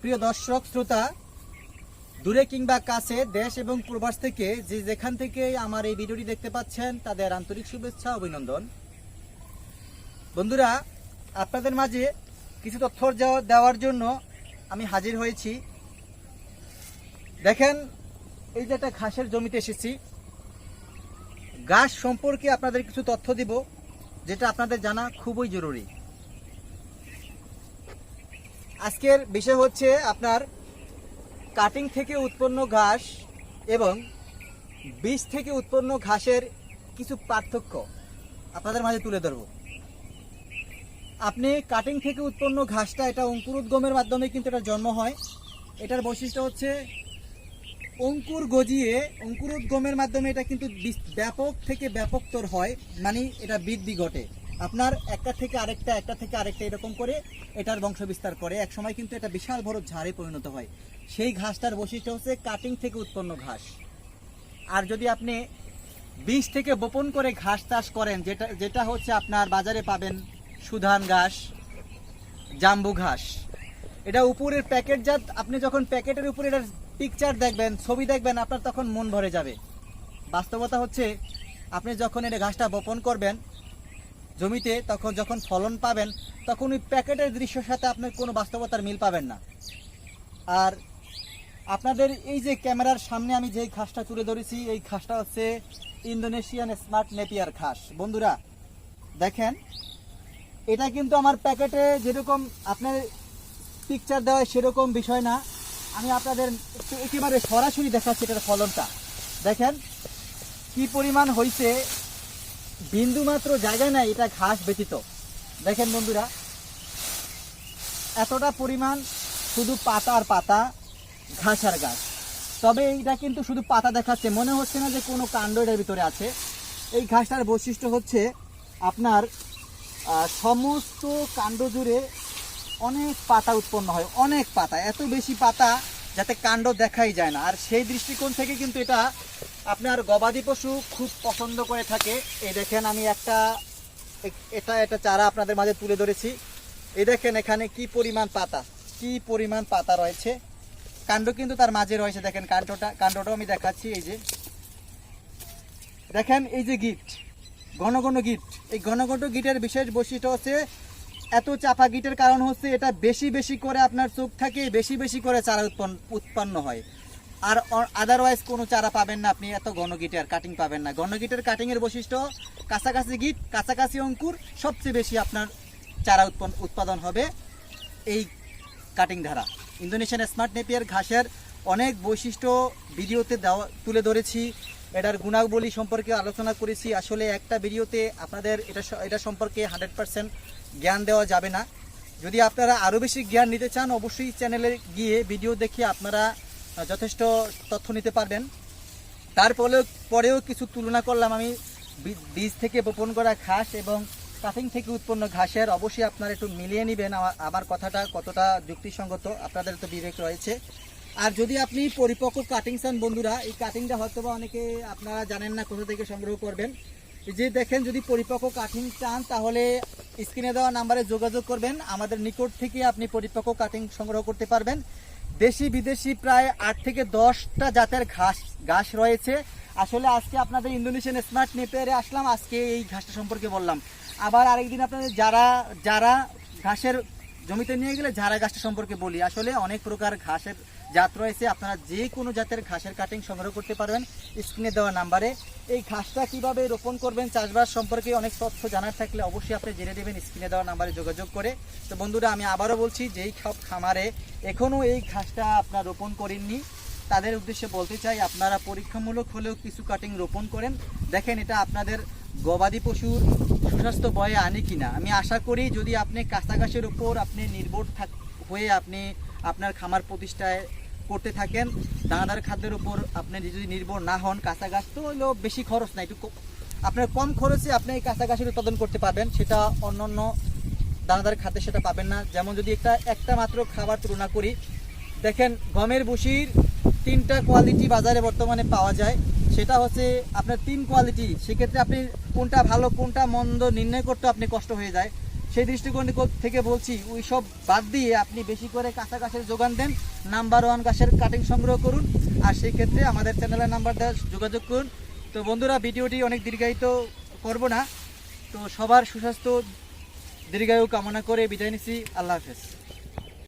প্রিয় দর্শক, শ্রোতা, দূরে কিংবা কাছে, দেশ এবং প্রবাস থেকে যে যেখান থেকে আমার এই ভিডিওটি দেখতে পাচ্ছেন, তাদের আন্তরিক শুভেচ্ছা, অভিনন্দন। বন্ধুরা, আপনাদের মাঝে কিছু তথ্য দেওয়ার জন্য আমি হাজির হয়েছি। দেখেন, এই যে একটা ঘাসের জমিতে এসেছি। ঘাস সম্পর্কে আপনাদের কিছু তথ্য দিব, যেটা আপনাদের জানা খুবই জরুরি। আজকের বিষয় হচ্ছে আপনার কাটিং থেকে উৎপন্ন ঘাস এবং বীজ থেকে উৎপন্ন ঘাসের কিছু পার্থক্য আপনাদের মাঝে তুলে ধরব। আপনি কাটিং থেকে উৎপন্ন ঘাসটা, এটা অঙ্কুরোদ্গমের মাধ্যমে কিন্তু এটা জন্ম হয়। এটার বৈশিষ্ট্য হচ্ছে অঙ্কুর গজিয়ে, অঙ্কুরোদ্গমের মাধ্যমে এটা কিন্তু ব্যাপক থেকে ব্যাপকতর হয় মানে এটা বৃদ্ধি ঘটে। আপনার একটা থেকে আরেকটা, একটা থেকে আরেকটা এরকম করে এটার বংশ বিস্তার করে। এক সময় কিন্তু এটা বিশাল বড় ঝাড়ে পরিণত হয়। সেই ঘাসটার বৈশিষ্ট্য হচ্ছে কাটিং থেকে উৎপন্ন ঘাস। আর যদি আপনি বীজ থেকে বপন করে ঘাস চাষ করেন, যেটা যেটা হচ্ছে আপনার বাজারে পাবেন সুধান ঘাস, জাম্বু ঘাস। এটা উপরের প্যাকেটজাত আপনি যখন প্যাকেটের উপরে এটার পিকচার দেখবেন, ছবি দেখবেন, আপনার তখন মন ভরে যাবে। বাস্তবতা হচ্ছে, আপনি যখন এটা ঘাসটা বপন করবেন জমিতে তখন যখন ফলন পাবেন, তখন ওই প্যাকেটের দৃশ্যের সাথে আপনার কোনো বাস্তবতার মিল পাবেন না। আর আপনাদের এই যে ক্যামেরার সামনে আমি যে ঘাসটা তুলে ধরেছি, এই ঘাসটা হচ্ছে ইন্দোনেশিয়ান স্মার্ট নেপিয়ার ঘাস। বন্ধুরা, দেখেন, এটা কিন্তু আমার প্যাকেটে যেরকম আপনার পিকচার দেওয়া সেরকম বিষয় না। আমি আপনাদের একেবারে সরাসরি দেখাচ্ছি এটার ফলনটা। দেখেন, কি পরিমাণ হয়েছে বিন্দু মাত্র জায়গা নাই, এটা ঘাস ব্যতীত। দেখেন বন্ধুরা, এতটা পরিমাণ শুধু পাতা আর পাতা, ঘাস আর ঘাস তবে এইটা কিন্তু শুধু পাতা দেখাচ্ছে, মনে হচ্ছে না যে কোনো কাণ্ড এটার ভিতরে আছে। এই ঘাসটার বৈশিষ্ট্য হচ্ছে আপনার সমস্ত কাণ্ড জুড়ে অনেক পাতা উৎপন্ন হয়, অনেক পাতা, এত বেশি পাতা যাতে কাণ্ড দেখাই যায় না। আর সেই দৃষ্টিকোণ থেকে কিন্তু এটা আপনার গবাদি পশু খুব পছন্দ করে থাকে। এই দেখেন আমি একটা, এটা এটা চারা আপনাদের মাঝে তুলে ধরেছি। এই দেখেন এখানে কি পরিমাণ পাতা, কি পরিমাণ পাতা রয়েছে। কাণ্ড কিন্তু তার মাঝে রয়েছে। দেখেন কাণ্ডটা, কাণ্ডটাও আমি দেখাচ্ছি, এই যে। দেখেন এই যে গিট, ঘন ঘন গিট। এই ঘন ঘন গিটের বিশেষ বৈশিষ্ট্য হচ্ছে এত চাপা গিটের কারণ হচ্ছে এটা বেশি বেশি করে আপনার চোখ থাকে বেশি বেশি করে চারা উৎপন্ন হয়। আর আদারওয়াইজ কোনো চারা পাবেন না আপনি, এত ঘন গিটের কাটিং পাবেন না। ঘন গিটের কাটিং এর বৈশিষ্ট্য, কাছাকাছি গিট, কাছাকাছি অঙ্কুর, সবচেয়ে বেশি আপনার চারা উৎপাদন হবে এই কাটিং ধারা ইন্দোনেশিয়ান স্মার্ট নেপিয়ার ঘাসের অনেক বৈশিষ্ট্য ভিডিওতে দেওয়া, তুলে ধরেছি। এটার গুণাবলী সম্পর্কে আলোচনা করেছি। আসলে একটা ভিডিওতে আপনাদের এটা এটা সম্পর্কে হান্ড্রেড পার্সেন্ট জ্ঞান দেওয়া যাবে না। যদি আপনারা আরও বেশি জ্ঞান নিতে চান, অবশ্যই চ্যানেলে গিয়ে ভিডিও দেখে আপনারা যথেষ্ট তথ্য নিতে পারবেন। তারপরেও, পরেও কিছু তুলনা করলাম আমি। বীজ থেকে বপন করা ঘাস এবং কাটিং থেকে উৎপন্ন ঘাসের, অবশ্যই আপনারা একটু মিলিয়ে নেবেন। আমা- আমার কথাটা কতটা যুক্তিসঙ্গত, আপনাদের তো বিবেক রয়েছে। আর যদি আপনি পরিপক্ক কাটিং চান বন্ধুরা, এই কাটিংটা হয়তো বা অনেকে আপনারা জানেন না, কোথা থেকে সংগ্রহ করবেন। যে দেখেন, যদি পরিপক্ক কাটিং চান, তাহলে স্ক্রিনে দেওয়া নাম্বারে যোগাযোগ করবেন। আমাদের নিকট থেকে আপনি পরিপক্ক কাটিং সংগ্রহ করতে পারবেন। দেশি বিদেশি প্রায় আট থেকে দশটা জাতের ঘাস ঘাস রয়েছে। আসলে আজকে আপনাদের ইন্দোনেশিয়ান স্মার্ট নেপেয়ারে আসলাম। আজকে এই ঘাসটা সম্পর্কে বললাম। আবার আরেকদিন আপনাদের যারা যারা ঘাসের জমিতে নিয়ে গেলে ঝাড়া গাছটা সম্পর্কে বলি। আসলে অনেক প্রকার ঘাসের জাত রয়েছে। আপনারা যে কোনো জাতের ঘাসের কাটিং সংগ্রহ করতে পারবেন। স্ক্রিনে দেওয়া নাম্বারে এই ঘাসটা কীভাবে রোপণ করবেন, চাষবাস সম্পর্কে অনেক তথ্য জানার থাকলে অবশ্যই আপনি জেনে দেবেন স্ক্রিনে দেওয়া নাম্বারে যোগাযোগ করে। তো বন্ধুরা, আমি আবারও বলছি, যেই সব খামারে এখনও এই ঘাসটা আপনার রোপণ করেননি তাদের উদ্দেশ্যে বলতে চাই, আপনারা পরীক্ষামূলক হলেও কিছু কাটিং রোপণ করেন। দেখেন, এটা আপনাদের গবাদি পশুর সুস্বাস্থ্য বয়ে আনে কিনা। আমি আশা করি, যদি আপনি ঘাসের উপর আপনি নির্ভর থাক হয়ে আপনি আপনার খামার প্রতিষ্ঠায় করতে থাকেন, দানাদার খাদ্যের উপর আপনি যদি নির্ভর না হন কাঁচা ঘাস, তো হলেও বেশি খরচ না, একটু আপনার কম খরচে আপনি এই কাঁচা ঘাসের উৎপাদন করতে পারবেন। সেটা অন্য অন্য দানাদার খাদ্যে সেটা পাবেন না। যেমন যদি একটা একটা মাত্র খাবার তুলনা করি, দেখেন, গমের ভুসির তিনটা কোয়ালিটি বাজারে বর্তমানে পাওয়া যায়। সেটা হচ্ছে আপনার তিন কোয়ালিটি সেক্ষেত্রে আপনি কোনটা ভালো, কোনটা মন্দ নির্ণয় করতে আপনি কষ্ট হয়ে যায়। সেই দৃষ্টিকোণ থেকে বলছি, ওই সব বাদ দিয়ে আপনি বেশি করে কাঁচা গাছের যোগান দেন। নাম্বার ওয়ান গাছের কাটিং সংগ্রহ করুন। আর সেই ক্ষেত্রে আমাদের চ্যানেলের নাম্বার দেওয়া যোগাযোগ করুন। তো বন্ধুরা, ভিডিওটি অনেক দীর্ঘায়িত করব না। তো সবার সুস্বাস্থ্য, দীর্ঘায়ু কামনা করে বিদায় নিচ্ছি। আল্লাহ হাফেজ।